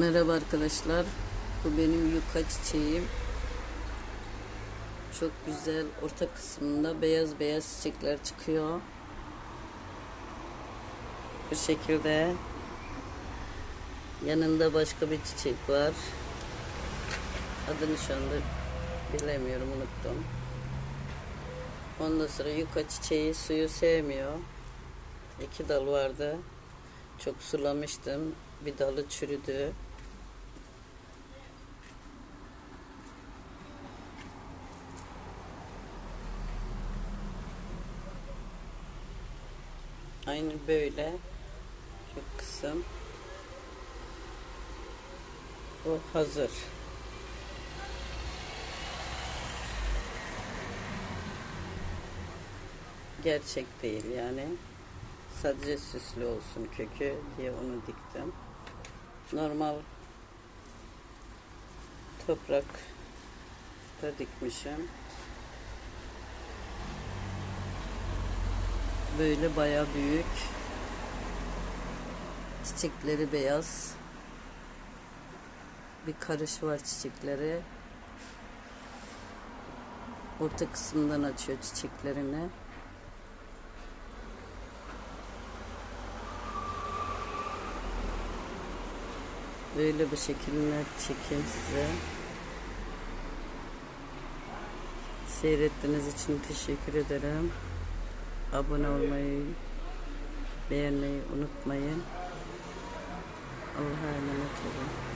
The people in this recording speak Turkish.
Merhaba arkadaşlar. Bu benim yuka çiçeğim. Çok güzel. Orta kısmında beyaz beyaz çiçekler çıkıyor. Bu şekilde. Yanında başka bir çiçek var. Adını şu anda bilemiyorum unuttum. Ondan sonra yuka çiçeği suyu sevmiyor. İki dal vardı. Çok sulamıştım. Bir dalı çürüdü. Aynı böyle. Şu kısım. O hazır. Gerçek değil yani. Sadece süslü olsun kökü diye onu diktim. Normal toprakta dikmişim. Böyle baya büyük. Çiçekleri beyaz. Bir karış var çiçekleri. Orta kısımdan açıyor çiçeklerini. Böyle bir şekilde çekeyim size. Seyrettiğiniz için teşekkür ederim. Abone olmayı, beğenmeyi unutmayın. Allah'a emanet olun.